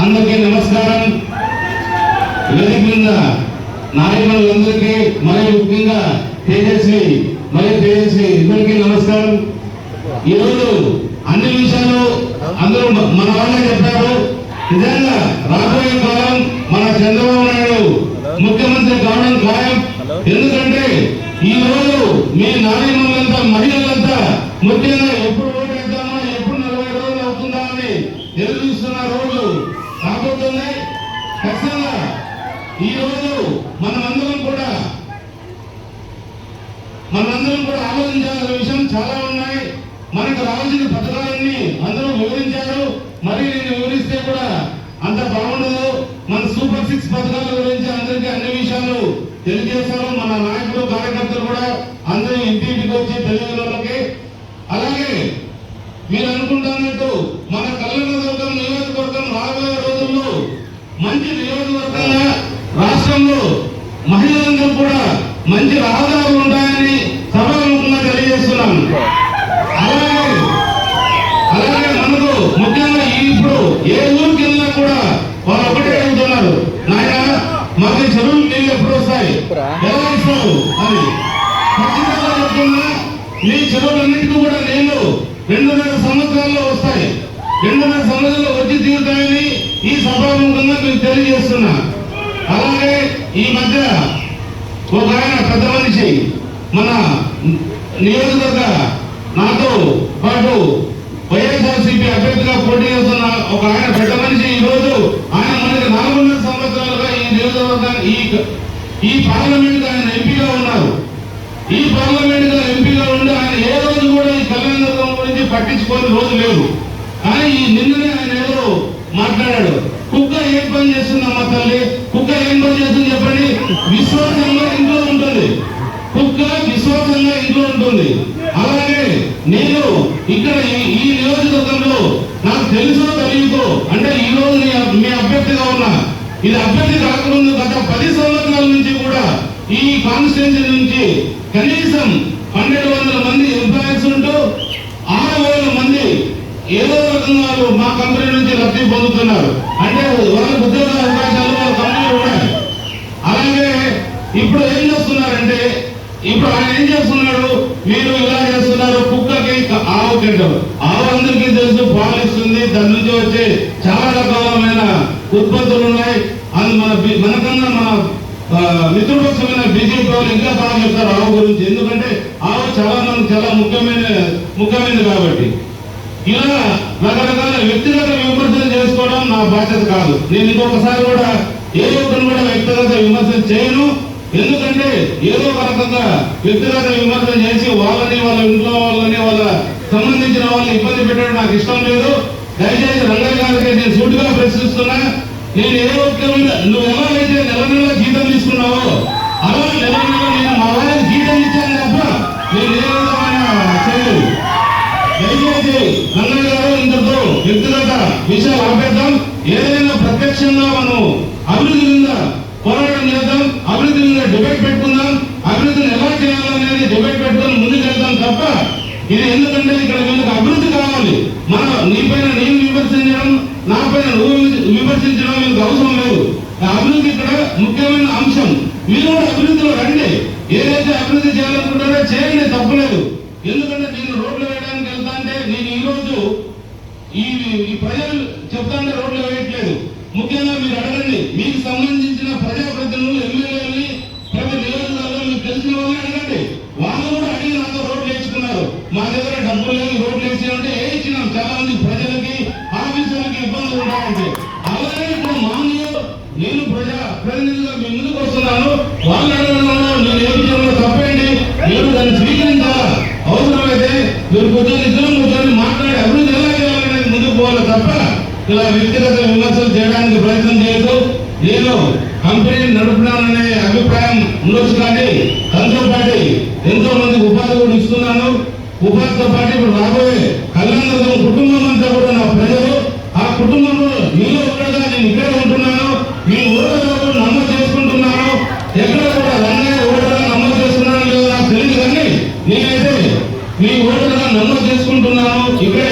అందరికీ నమస్కారం. వేదిక మీద నాయకులందరికీ మరియు ముఖ్యంగా తేజస్వి మరియు తేజస్వి ఇద్దరికీ నమస్కారం. ఈరోజు అన్ని విషయాలు అందరూ మన వాళ్ళే చెప్పారు. నిజంగా రాబోయే కాలం మన చంద్రబాబు నాయుడు ముఖ్యమంత్రి కావడం ఖాయం. ఎందుకంటే ఈ రోజు మీ నాయకులంతా మహిళలంతా ముఖ్యంగా ఈ రోజు మనమందరం కూడా మనందరం కూడా ఆలోచించాల్సిన విషయం చాలా ఉన్నాయి. మనకు రావాల్సిన పథకాలన్నీ అందరూ వివరించారు. మరి నేను వివరిస్తే కూడా అంత బాగుండదు. మన సూపర్ సిక్స్ పథకాల గురించి అందరికీ అన్ని విషయాలు తెలియజేశారు మన నాయకులు కార్యకర్తలు కూడా అందరూ ఇంటింటికి వచ్చి తెలియజేయడానికి అలాగే మీరు అనుకుంటాను మన కళ్యాణదుర్గం నియోజకవర్గం రాబోయే రోజుల్లో మంచి నియోజకవర్గంగా రాష్ట్రంలో మహిళలందరూ కూడా మంచి రహదారులు ఉంటాయని సభాముఖంగా తెలియజేస్తున్నాను. అలాగే అలాగే మనకు ముఖ్యంగా ఈ ఇప్పుడు ఏ ఊరికి వెళ్ళినా కూడా వాళ్ళు ఒకటే వెళ్తున్నారు నాయన మాకు చెరువులు నీళ్ళు ఎప్పుడు వస్తాయి? ఎలా ఇస్తావు అని ఖచ్చితంగా చెప్తున్నా మీ చెరువులన్నింటికి కూడా నీళ్ళు రెండున్నర సంవత్సరాల్లో వస్తాయి. రెండున్నర సంవత్సరాల్లో వచ్చి తీరుతాయని ఈ సభాముఖంగా మీకు తెలియజేస్తున్నా. అలాగే ఈ మధ్య ఒక ఆయన పెద్ద మనిషి మన నియోజకవర్గ నాతో పాటు వైఎస్ఆర్సీపీ అభ్యర్థిగా పోటీ చేస్తున్న ఒక ఆయన పెద్ద మనిషి ఈ రోజు ఆయన మనకి నాలుగున్నర సంవత్సరాలుగా ఈ నియోజకవర్గాన్ని ఈ ఈ పార్లమెంట్ ఆయన ఎంపీగా ఉన్నారు. ఈ పార్లమెంట్గా ఎంపీగా ఉండి ఆయన ఏ రోజు కూడా ఈ కళ్యాణ గురించి పట్టించుకోని రోజు లేదు. కానీ ఈ నిన్ననే ఆయన ఎవరు మాట్లాడాడు. కుక్క ఏం పని చేస్తుందమ్మా తల్లి? కుక్క ఏం పని చేస్తుంది చెప్పండి? విశ్వాసంగా ఇంట్లో ఉంటుంది. కుక్క విశ్వాసంగా ఇంట్లో ఉంటుంది. అలాగే నేను ఇక్కడ ఈ- ఈ నియోజకవర్గంలో నాకు తెలుసో తెలియదో అంటే ఈ రోజు మీ అభ్యర్థిగా ఉన్నా ఇది అభ్యర్థి కాకముందు గత పది సంవత్సరాల నుంచి కూడా ఈ కాన్స్టిట్యూన్సీ నుంచి కనీసం పన్నెండు వందల మంది ఎంప్లాయీస్ ఉంటూ ఏదో రకంగా మా కంపెనీ నుంచి లబ్ధి పొందుతున్నారు. అంటే వాళ్ళకి ఉద్యోగ అవకాశాలు వాళ్ళ కంపెనీలు ఉన్నాయి. అలాగే ఇప్పుడు ఏం చేస్తున్నారంటే ఇప్పుడు ఆయన ఏం చేస్తున్నాడు? మీరు ఇలా చేస్తున్నారు కుక్కకి ఆవు తింటారు ఆవు అందరికీ తెలుసు పాలు ఇస్తుంది దాని నుంచి వచ్చే చాలా రకాలమైన ఉత్పత్తులు ఉన్నాయి. అది మన మనకన్నా మన మిత్రపక్షమైన బీజేపీ వాళ్ళు ఇంకా బాగా చెప్తారు ఆవు గురించి. ఎందుకంటే ఆవు చాలా మనకు చాలా ముఖ్యమైన ముఖ్యమైనది కాబట్టి. ఇలా రకరకాల వ్యక్తిగత విమర్శలు చేసుకోవడం నా బాధ్యత కాదు. నేను ఇంకొకసారి కూడా ఏ ఒక్కరిని కూడా వ్యక్తిగత విమర్శలు చేయను. ఎందుకంటే ఏదో ఒక రకంగా వ్యక్తిగత విమర్శలు చేసి వాళ్ళని వాళ్ళ ఇంట్లో వాళ్ళని వాళ్ళ సంబంధించిన వాళ్ళని ఇబ్బంది పెట్టడం నాకు ఇష్టం లేదు. దయచేసి రంగయ్య గారికి నేను సూటిగా ప్రశ్నిస్తున్నా. నేను ఏ ఒక్కరి నువ్వు ఎలా వ్యక్తిగత విషయాలు ఆపేద్దాం. ఏదైనా ప్రత్యక్షంగా మనం అభివృద్ధి మీద పోరాటం చేద్దాం. అభివృద్ధి మీద డిబేట్ పెట్టుకుందాం. అభివృద్ధిని ఎలా చేయాలనేది డిబేట్ పెట్టుకుని ముందుకు వెళ్దాం తప్ప ఇది ఎందుకంటే ఇక్కడ వీళ్ళకి అభివృద్ధి కావాలి. మన నీ పైన నేను విమర్శించడం నా పైన నువ్వు విమర్శించడం వీళ్ళకి అవసరం లేదు. అభివృద్ధి ఇక్కడ ముఖ్యమైన అంశం. మీరు కూడా అభివృద్ధిలో రండి. ఏదైతే అభివృద్ధి చేయాలనుకుంటారో చేయండి తప్పలేదు. ఎందుకంటే నేను రోడ్లు వేయడానికి వెళ్తా అంటే నేను ఈ రోజు ఈ ఈ ప్రజలు చెప్తా రోడ్లు వేయట్లేదు. ముఖ్యంగా మీరు అడగండి మీకు సంబంధించిన ప్రజాప్రతినిధులు ఎమ్మెల్యేలని ప్రతి నియోజకవర్గంలో మీకు తెలిసిన వాళ్ళని అడగండి. వాళ్ళు కూడా అడిగి నాతో రోడ్లు వేయించుకున్నారు. మా దగ్గర డబ్బులు లేని రోడ్లు వేసి ఏ వేయించినాం. చాలా మంది ప్రజలకి ఆఫీసులకి ఇబ్బందులు ఉంటాయంటే. అలాగే ఇప్పుడు మా నేను ప్రజా ప్రతినిధులుగా మీ ముందుకు వస్తున్నాను. వాళ్ళు అడగడంలో నేను ఏమి చేయడంలో తప్పేంటి మీరు దాన్ని స్వీకరించాలా అవసరమైతే మీరు కూర్చొని ఇద్దరం కూర్చొని మాట్లాడి అభివృద్ధి ఎలా చేయాలనేది ముందుకు పోవాలి తప్ప ఇలా వ్యక్తిగత విమర్శలు చేయడానికి ప్రయత్నం చేయదు నేను కంపెనీ నడుపుతున్నాననే అభిప్రాయం ఉండొచ్చు కానీ దాంతో పాటు ఎంతో మందికి ఉపాధి కూడా ఇస్తున్నాను. ఉపాధితో పాటు ఇప్పుడు రాబోయే కళ్యాణ కుటుంబం అంతా కూడా నా ప్రజలు ఆ కుటుంబంలో మీలో ఒకటిగా నేను ఇక్కడే ఉంటున్నాను. మీ ఊళ్ళో కూడా నమోదు చేసుకుంటున్నాను. ఎక్కడ కూడా రంగయ్య ఓటర్గా నమోదు చేస్తున్నాను లేదో నాకు తెలియదు కానీ నేనైతే మీ ఓటర్గా నమోదు చేసుకుంటున్నాను. ఇక్కడ